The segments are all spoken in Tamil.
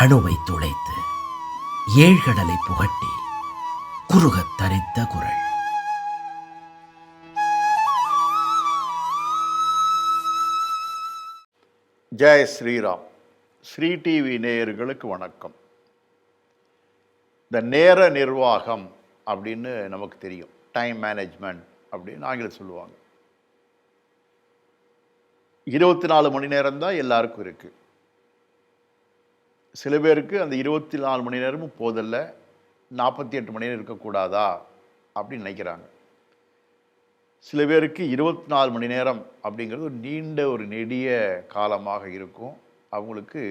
அணுவை துளைத்து ஏழ்கடலை புகட்டி குறுகத் தரித்த குரல். ஜெய் ஸ்ரீராம். ஸ்ரீ டிவி நேயர்களுக்கு வணக்கம். இந்த நேர நிர்வாகம் அப்படின்னு நமக்கு தெரியும். டைம் மேனேஜ்மெண்ட் அப்படின்னு ஆங்கிலம் சொல்லுவாங்க. இருபத்தி நாலு மணி நேரம் தான் எல்லாருக்கும் இருக்குது சில பேருக்கு அந்த இருபத்தி நாலு மணி நேரமும் போதல்ல நாற்பத்தி எட்டு மணி நேரம் இருக்கக்கூடாதா அப்படின்னு நினைக்கிறாங்க. சில பேருக்கு இருபத்தி நாலு மணி நேரம் அப்படிங்கிறது ஒரு நீண்ட ஒரு நெடிய காலமாக இருக்கும். அவங்களுக்கு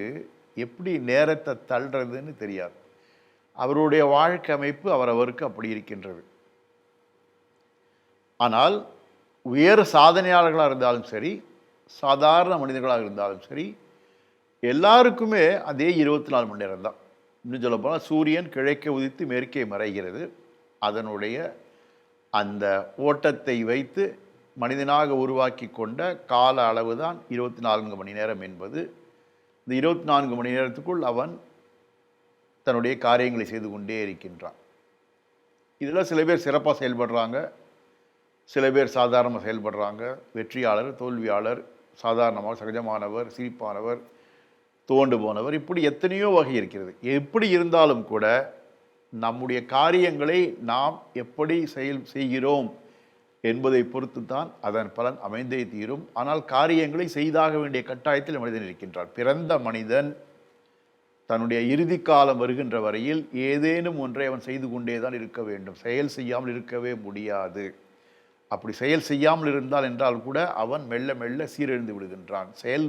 எப்படி நேரத்தை தள்ளுறதுன்னு தெரியாது. அவருடைய வாழ்க்கை அமைப்பு அவரவருக்கு அப்படி இருக்கின்றது. ஆனால் உயர் சாதனையாளர்களாக இருந்தாலும் சரி சாதாரண மனிதர்களாக இருந்தாலும் சரி எல்லாருக்குமே அதே இருபத்தி நாலு மணி நேரம் தான் இன்னும் சொல்லப்போனால் சூரியன் கிழக்கே உதித்து மேற்கே மறைகிறது. அதனுடைய அந்த ஓட்டத்தை வைத்து மனிதனாக உருவாக்கி கொண்ட கால அளவு தான் இருபத்தி நான்கு மணி நேரம் என்பது. இந்த இருபத்தி நான்கு மணி நேரத்துக்குள் அவன் தன்னுடைய காரியங்களை செய்து கொண்டே இருக்கின்றான். இதில் சில பேர் சிறப்பாக செயல்படுறாங்க. சில பேர் சாதாரணமாக செயல்படுறாங்க. வெற்றியாளர் தோல்வியாளர் சாதாரணமாக சகஜமானவர் சிரிப்பானவர் தோண்டு போனவர். இப்படி எத்தனையோ வகை இருக்கிறது. எப்படி இருந்தாலும் கூட நம்முடைய காரியங்களை நாம் எப்படி செயல் செய்கிறோம் என்பதை பொறுத்து தான் அதன் பலன் அமைந்தே தீரும். ஆனால் காரியங்களை செய்தாக வேண்டிய கட்டாயத்தில் மனிதன் இருக்கின்றான். பிறந்த மனிதன் தன்னுடைய இறுதி காலம் வருகின்ற வரையில் ஏதேனும் ஒன்றை அவன் செய்து கொண்டே தான் இருக்க வேண்டும். செயல் செய்யாமல் இருக்கவே முடியாது. அப்படி செயல் செய்யாமல் இருந்தால் என்றால் கூட அவன் மெல்ல மெல்ல சீரழிந்து விடுகின்றான். செயல்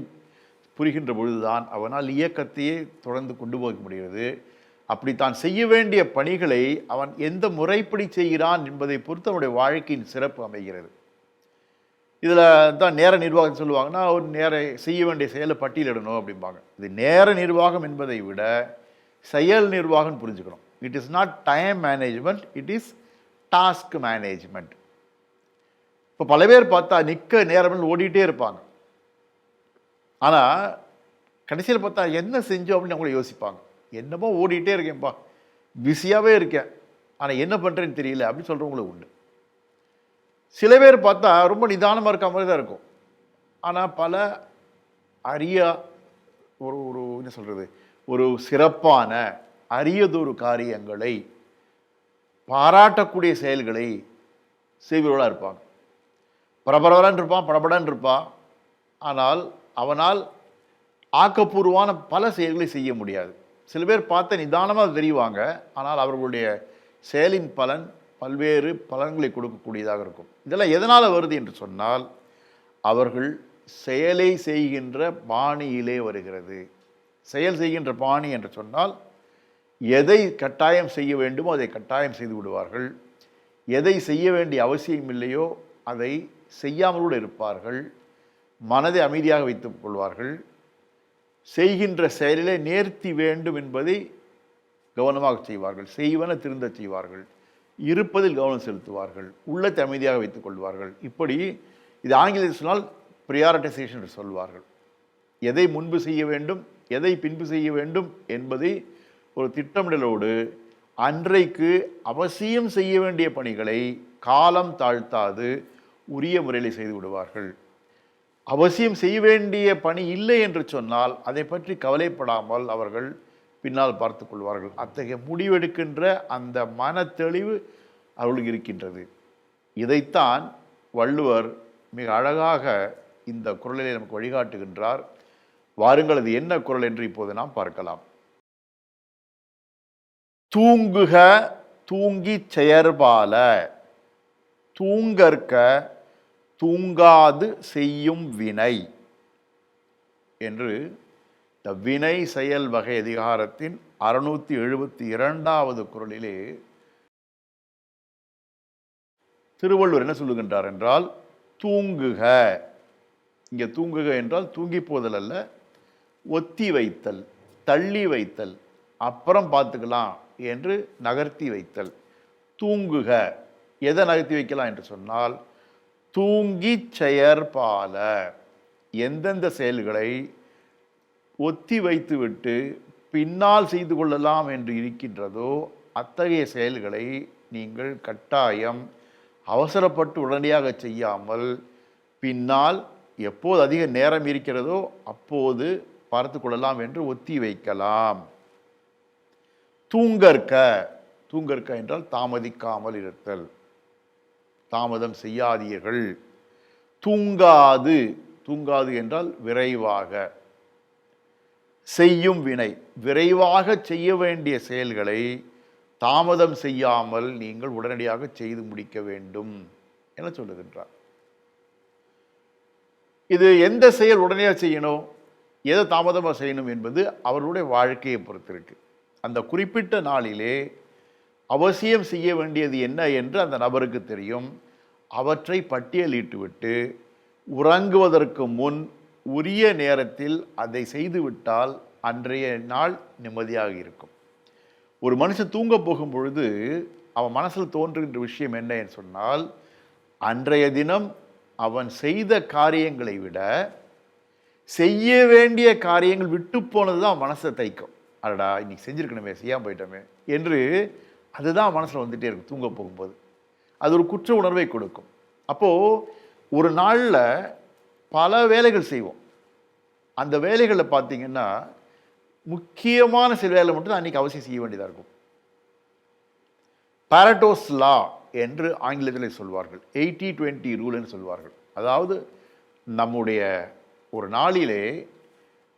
புரிகின்ற பொழுதுதான் அவனால் இயக்கத்தையே தொடர்ந்து கொண்டு போக முடிகிறது. அப்படி தான் செய்ய வேண்டிய பணிகளை அவன் எந்த முறைப்படி செய்கிறான் என்பதை பொறுத்து அவனுடைய வாழ்க்கையின் சிறப்பு அமைகிறது. இதில் தான் நேர நிர்வாகம் சொல்லுவாங்கன்னா ஒரு நேர செய்ய வேண்டிய செயலை பட்டியலிடணும் அப்படிம்பாங்க. இது நேர நிர்வாகம் என்பதை விட செயல் நிர்வாகம் புரிஞ்சுக்கணும். It is not time management it is task management இப்போ பல பேர் பார்த்தா நிற்க நேரம்னு ஓடிட்டே இருப்பாங்க. ஆனால் கடைசியில் பார்த்தா என்ன செஞ்சோம் அப்படின்னு அவங்கள யோசிப்பாங்க. என்னமோ ஓடிட்டே இருக்கேன்ப்பா பிஸியாகவே இருக்கேன். ஆனால் என்ன பண்ணுறேன்னு தெரியல அப்படின்னு சொல்கிறவங்களும் உண்டு. சில பேர் பார்த்தா ரொம்ப நிதானமாக இருக்க மாதிரி தான் இருக்கும். ஆனால் பல அரிய ஒரு ஒரு என்ன சொல்கிறது ஒரு சிறப்பான அரியதொரு காரியங்களை பாராட்டக்கூடிய செயல்களை செய்வர்களாக இருப்பாங்க. பரபரவலான் இருப்பான் படபடான் இருப்பான். ஆனால் அவனால் ஆக்கப்பூர்வமான பல செயல்களை செய்ய முடியாது. சில பேர் பார்த்த நிதானமாக தெரிவாங்க. ஆனால் அவர்களுடைய செயலின் பலன் பல்வேறு பலன்களை கொடுக்கக்கூடியதாக இருக்கும். இதெல்லாம் எதனால் வருது என்று சொன்னால் அவர்கள் செயலை செய்கின்ற பாணியிலே வருகிறது. செயல் செய்கின்ற பாணி என்று சொன்னால் எதை கட்டாயம் செய்ய வேண்டுமோ அதை கட்டாயம் செய்து விடுவார்கள். எதை செய்ய வேண்டிய அவசியம் இல்லையோ அதை செய்யாமல் கூட இருப்பார்கள். மனதை அமைதியாக வைத்துக் கொள்வார்கள். செய்கின்ற செயலிலே நேர்த்தி வேண்டும் என்பதை கவனமாக செய்வார்கள். செய்வன திருந்த செய்வார்கள். இருப்பதில் கவனம் செலுத்துவார்கள். உள்ளத்தை அமைதியாக வைத்துக் கொள்வார்கள். இப்படி இது ஆங்கிலத்தில் சொன்னால் ப்ரியாரிட்டைசேஷன் என்று சொல்வார்கள். எதை முன்பு செய்ய வேண்டும் எதை பின்பு செய்ய வேண்டும் என்பதை ஒரு திட்டமிடலோடு அன்றைக்கு அவசியம் செய்ய வேண்டிய பணிகளை காலம் தாழ்த்தாது உரிய முறையில் செய்து விடுவார்கள். அவசியம் செய்ய வேண்டிய பணி இல்லை என்று சொன்னால் அதை பற்றி கவலைப்படாமல் அவர்கள் பின்னால் பார்த்து கொள்வார்கள். அத்தகைய முடிவெடுக்கின்ற அந்த மன தெளிவு அவர்களுக்கு இருக்கின்றது. இதைத்தான் வள்ளுவர் மிக அழகாக இந்த குரலிலே நமக்கு வழிகாட்டுகின்றார். வாருங்கள் அது என்ன குரல் என்று இப்போது நாம் பார்க்கலாம். தூங்குக தூங்கி செயற்பால தூங்கற்க தூங்காது செய்யும் வினை. என்று இந்த வினை செயல் வகை அதிகாரத்தின் அறுநூற்றி எழுபத்தி இரண்டாவது குரலிலே திருவள்ளுவர் என்ன சொல்லுகின்றார் என்றால் தூங்குக. இங்கே தூங்குக என்றால் தூங்கி போதல் அல்ல ஒத்தி வைத்தல் தள்ளி வைத்தல் அப்புறம் பார்த்துக்கலாம் என்று நகர்த்தி வைத்தல். தூங்குக. எதை நகர்த்தி வைக்கலாம் என்று சொன்னால் தூங்கி செயற்பால. எந்தெந்த செயல்களை ஒத்தி வைத்துவிட்டு பின்னால் செய்து கொள்ளலாம் என்று இருக்கின்றதோ அத்தகைய செயல்களை நீங்கள் கட்டாயம் அவசரப்பட்டு உடனடியாக செய்யாமல் பின்னால் எப்போது அதிக நேரம் இருக்கிறதோ அப்போது பார்த்து கொள்ளலாம் என்று ஒத்தி வைக்கலாம். தூங்கற்க. தூங்கற்க என்றால் தாமதிக்காமல் இருத்தல். தாமதம் செய்யாதீர்கள். தூங்காது. தூங்காது என்றால் விரைவாக. செய்யும் வினை. விரைவாக செய்ய வேண்டிய செயல்களை தாமதம் செய்யாமல் நீங்கள் உடனடியாக செய்து முடிக்க வேண்டும் என சொல்லுகின்றார். இது எந்த செயல் உடனடியாக செய்யணும்? எதை தாமதமாக செய்யணும் என்பது அவர்களுடைய வாழ்க்கையை பொறுத்திருக்கு. அந்த குறிப்பிட்ட நாளிலே அவசியம் செய்ய வேண்டியது என்ன என்று அந்த நபருக்கு தெரியும். அவற்றை பட்டியலிட்டுவிட்டு உறங்குவதற்கு முன் உரிய நேரத்தில் அதை செய்துவிட்டால் அன்றைய நாள் நிம்மதியாக இருக்கும். ஒரு மனுஷன் தூங்க போகும் பொழுது அவன் மனசில் தோன்றுகின்ற விஷயம் என்ன என்று சொன்னால் அன்றைய தினம் அவன் செய்த காரியங்களை விட செய்ய வேண்டிய காரியங்கள் விட்டு போனது தான் மனசை தைக்கும். அடடா இன்னைக்கு செஞ்சிருக்கணுமே செய்யாமல் போயிட்டோமே என்று அதுதான் மனசில் வந்துகிட்டே இருக்கும் தூங்க போகும்போது. அது ஒரு குற்ற உணர்வை கொடுக்கும். அப்போது ஒரு நாளில் பல வேலைகள் செய்வோம். அந்த வேலைகளில் பார்த்திங்கன்னா முக்கியமான சில வேலை மட்டும் தான் அன்றைக்கி அவசியம் செய்ய வேண்டியதாக இருக்கும். பாரட்டோஸ் லா என்று ஆங்கிலத்தில் சொல்வார்கள். எயிட்டி டுவெண்ட்டி ரூல்னு சொல்வார்கள். அதாவது நம்முடைய ஒரு நாளிலே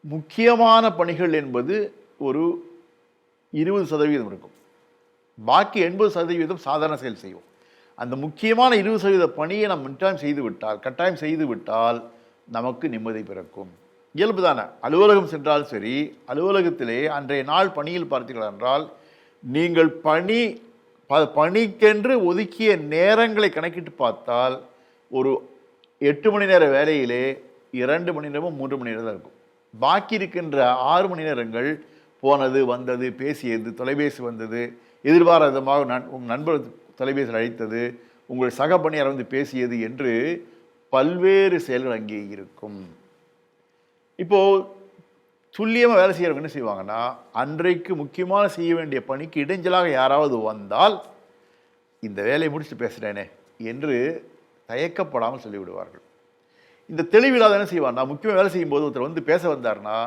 முக்கியமான பணிகள் என்பது ஒரு இருபது சதவீதம் இருக்கும். பாக்கி எண்பது சதவீதம் சாதாரண செயல் செய்வோம். அந்த முக்கியமான இருபது சதவீத பணியை நாம் மின்டாயம் செய்து விட்டால் கட்டாயம் செய்து விட்டால் நமக்கு நிம்மதி பிறக்கும். இயல்பு தானே அலுவலகம் சென்றால் சரி அலுவலகத்திலே அன்றைய நாள் பணியில் பார்த்தீர்கள் என்றால் நீங்கள் பணி ப பணிக்கென்று ஒதுக்கிய நேரங்களை கணக்கிட்டு பார்த்தால் ஒரு எட்டு மணி நேர வேலையிலே இரண்டு மணி நேரமும் மூன்று மணி நேரம் தான் இருக்கும். பாக்கி இருக்கின்ற ஆறு மணி நேரங்கள் போனது வந்தது பேசியது தொலைபேசி வந்தது எதிர்பாராத விதமாக நண் உங்கள் நண்பர் தொலைபேசியில் அழைத்தது உங்கள் சக பணியார் வந்து பேசியது என்று பல்வேறு செயல்கள் அங்கே இருக்கும். இப்போது துல்லியமாக வேலை செய்கிறவங்க என்ன செய்வாங்கன்னா அன்றைக்கு முக்கியமாக செய்ய வேண்டிய பணிக்கு இடைஞ்சலாக யாராவது வந்தால் இந்த வேலையை முடிச்சுட்டு பேசுகிறேனே என்று தயக்கப்படாமல் சொல்லிவிடுவார்கள். இந்த தெளிவில்லாத என்ன செய்வான்னா முக்கியமாக வேலை செய்யும்போது ஒருத்தர் வந்து பேச வந்தார்னா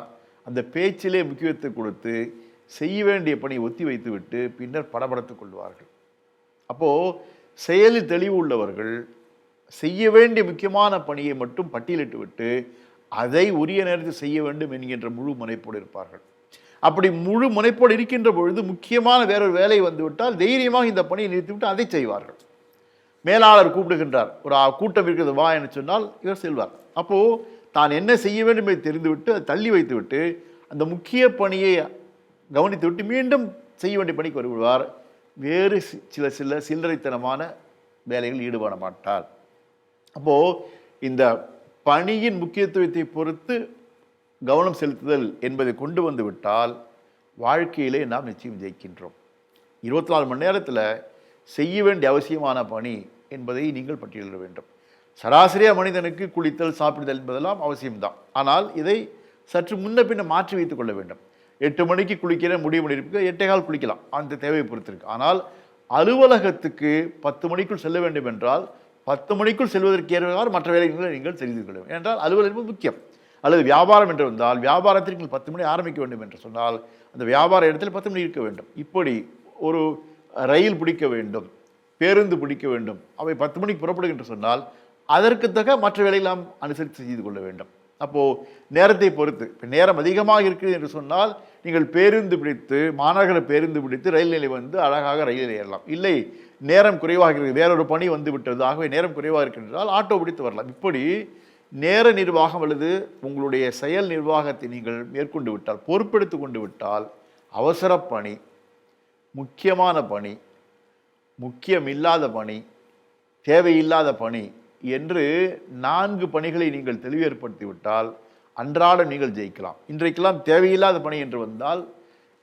அந்த பேச்சிலே முக்கியத்துவத்தை கொடுத்து செய்ய வேண்டிய பணியை ஒத்தி வைத்துவிட்டு பின்னர் படபடத்துக் கொள்வார்கள். அப்போது செயலில் தெளிவு உள்ளவர்கள் செய்ய வேண்டிய முக்கியமான பணியை மட்டும் பட்டியலிட்டு விட்டு அதை உரிய நேரத்தில் செய்ய வேண்டும் என்கின்ற முழு முனைப்போடு இருப்பார்கள். அப்படி முழு முனைப்போடு இருக்கின்ற பொழுது முக்கியமான வேறொரு வேலை வந்துவிட்டால் தைரியமாக இந்த பணியை நிறுத்திவிட்டு அதை செய்வார்கள். மேலாளர் கூப்பிடுகின்றார். ஒரு கூட்டம் இருக்கிறது வா என்று சொன்னால் இவர் செல்வார். அப்போது தான் என்ன செய்ய வேண்டும் என்று தெரிந்துவிட்டு அதை தள்ளி வைத்துவிட்டு அந்த முக்கிய பணியை கவனித்துவிட்டு மீண்டும் செய்ய வேண்டிய பணிக்கு வருவார். வேறு சில சில சில்லறைத்தனமான வேலைகள் ஈடுபட மாட்டார். அப்போது இந்த பணியின் முக்கியத்துவத்தை பொறுத்து கவனம் செலுத்துதல் என்பதை கொண்டு வந்து விட்டால் வாழ்க்கையிலே நாம் நிச்சயம் ஜெயிக்கின்றோம். இருபத்தி நாலு மணி நேரத்தில் செய்ய வேண்டிய அவசியமான பணி என்பதை நீங்கள் பட்டியலிட வேண்டும். சராசரியாக மனிதனுக்கு குளித்தல் சாப்பிடுதல் என்பதெல்லாம் அவசியம்தான். ஆனால் இதை சற்று முன்ன பின்ன மாற்றி வைத்துக் கொள்ள வேண்டும். எட்டு மணிக்கு குளிக்கிற முடிவு பண்ணியிருக்கு எட்டே கால் குளிக்கலாம். அந்த தேவையை பொறுத்திருக்கு. ஆனால் அலுவலகத்துக்கு பத்து மணிக்குள் செல்ல வேண்டும் என்றால் பத்து மணிக்குள் செல்வதற்கு ஏற்றவாறு மற்ற வேலைகளை நீங்கள் செய்து கொள்ள வேண்டும். என்றால் அலுவலகம் முக்கியம். அல்லது வியாபாரம் என்று வந்தால் வியாபாரத்திற்கு நீங்கள் பத்து மணி ஆரம்பிக்க வேண்டும் என்று சொன்னால் அந்த வியாபார இடத்தில் பத்து மணி இருக்க வேண்டும். இப்படி ஒரு ரயில் பிடிக்க வேண்டும் பேருந்து பிடிக்க வேண்டும் அவை பத்து மணிக்கு புறப்படுகின்ற சொன்னால் அதற்கு தக மற்ற வேலையெல்லாம் அனுசரித்து செய்து கொள்ள வேண்டும். அப்போது நேரத்தை பொறுத்து. இப்போ நேரம் அதிகமாக இருக்குது என்று சொன்னால் நீங்கள் பேருந்து பிடித்து மாநகர பேருந்து பிடித்து ரயில் நிலையம் வந்து அழகாக ரயிலில் ஏறலாம். இல்லை நேரம் குறைவாக இருக்கிறது வேறொரு பணி வந்து விட்டது ஆகவே நேரம் குறைவாக இருக்கின்றால் ஆட்டோ பிடித்து வரலாம். இப்படி நேர நிர்வாகம் அல்லது உங்களுடைய செயல் நிர்வாகத்தை நீங்கள் மேற்கொண்டு விட்டால் பொறுப்பெடுத்து கொண்டு விட்டால் அவசர பணி முக்கியமான பணி முக்கியமில்லாத பணி தேவையில்லாத பணி என்று நான்கு பணிகளை நீங்கள் தெளிவேற்படுத்திவிட்டால் அன்றாட அன்றாடம் நீங்கள் ஜெயிக்கலாம். இன்றைக்கெல்லாம் தேவையில்லாத பணி என்று வந்தால்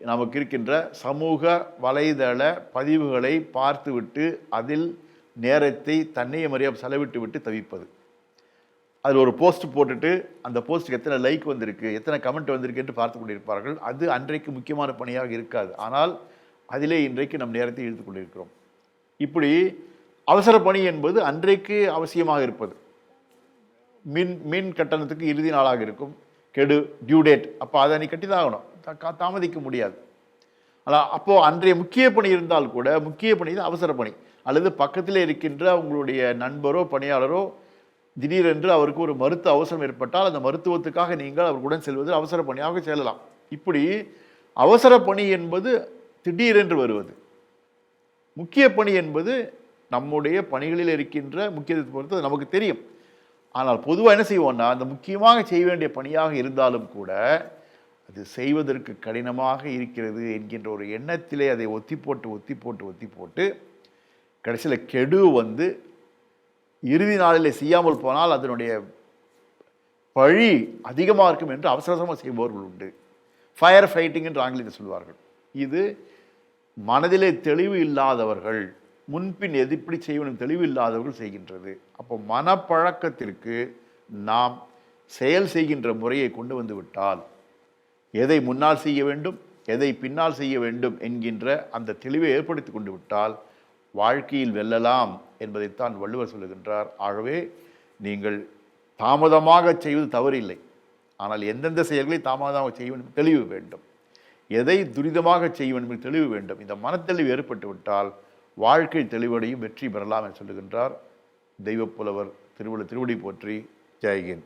நமக்கு இருக்கின்ற சமூக வலைதள பதிவுகளை பார்த்துவிட்டு அதில் நேரத்தை தன்னையும் அறியாமல் செலவிட்டு விட்டு தவிப்பது. அதில் ஒரு போஸ்ட் போட்டுட்டு அந்த போஸ்ட்டுக்கு எத்தனை லைக் வந்திருக்கு எத்தனை கமெண்ட் வந்திருக்கு என்று பார்த்து கொண்டிருப்பார்கள். அது அன்றைக்கு முக்கியமான பணியாக இருக்காது. ஆனால் அதிலே இன்றைக்கு நம் நேரத்தை இழுத்து கொண்டிருக்கிறோம். இப்படி அவசர பணி என்பது அன்றைக்கு அவசியமாக இருப்பது. மின் மின் கட்டணத்துக்கு இறுதி நாளாக இருக்கும். கெடு டியூ டேட் அப்போ அதை நீ கட்டி தான் ஆகணும் தாமதிக்க முடியாது. ஆனால் அப்போது அன்றைய முக்கிய பணி இருந்தால் கூட முக்கிய பணி தான் அவசர பணி. அல்லது பக்கத்தில் இருக்கின்ற உங்களுடைய நண்பரோ பணியாளரோ திடீரென்று அவருக்கு ஒரு மருத்துவ அவசரம் ஏற்பட்டால் அந்த மருத்துவத்துக்காக நீங்கள் அவர்களுடன் செல்வது அவசர பணியாக செல்லலாம். இப்படி அவசர பணி என்பது திடீரென்று வருவது. முக்கிய பணி என்பது நம்முடைய பணிகளில் இருக்கின்ற முக்கியத்துவத்தை பொறுத்து அது நமக்கு தெரியும். ஆனால் பொதுவாக என்ன செய்வோம்னா அந்த முக்கியமாக செய்ய வேண்டிய பணியாக இருந்தாலும் கூட அது செய்வதற்கு கடினமாக இருக்கிறது என்கின்ற ஒரு எண்ணத்திலே அதை ஒத்தி போட்டு ஒத்தி போட்டு ஒத்தி போட்டு கடைசியில் கெடு வந்து இறுதி நாளில் செய்யாமல் போனால் அதனுடைய பழி அதிகமாக இருக்கும் என்று அவசரமாக செய்பவர்கள் உண்டு. ஃபயர் ஃபைட்டிங் என்று ஆங்கிலத்தில் சொல்வார்கள். இது மனதிலே தெளிவு இல்லாதவர்கள் முன்பின் எது இப்படி செய்யணும்? தெளிவு இல்லாதவர்கள் செய்கின்றது. அப்போ மனப்பழக்கத்திற்கு நாம் செயல் செய்கின்ற முறையை கொண்டு வந்து விட்டால் எதை முன்னால் செய்ய வேண்டும் எதை பின்னால் செய்ய வேண்டும் என்கின்ற அந்த தெளிவை ஏற்படுத்தி கொண்டு விட்டால் வாழ்க்கையில் வெல்லலாம் என்பதைத்தான் வள்ளுவர் சொல்லுகின்றார். ஆகவே நீங்கள் தாமதமாக செய்வது தவறில்லை. ஆனால் எந்தெந்த செயல்களை தாமதமாக செய்ய வேண்டும்? தெளிவு வேண்டும். எதை துரிதமாக செய்ய வேண்டும்? என்று தெளிவு வேண்டும். இந்த மனத்தெளிவு ஏற்பட்டு விட்டால் வாழ்க்கை தெளிவடையும் வெற்றி பெறலாம் என்று சொல்லுகின்றார். தெய்வப்புலவர் திருவள்ளுவர் திருவடி போற்றி. ஜெயகின்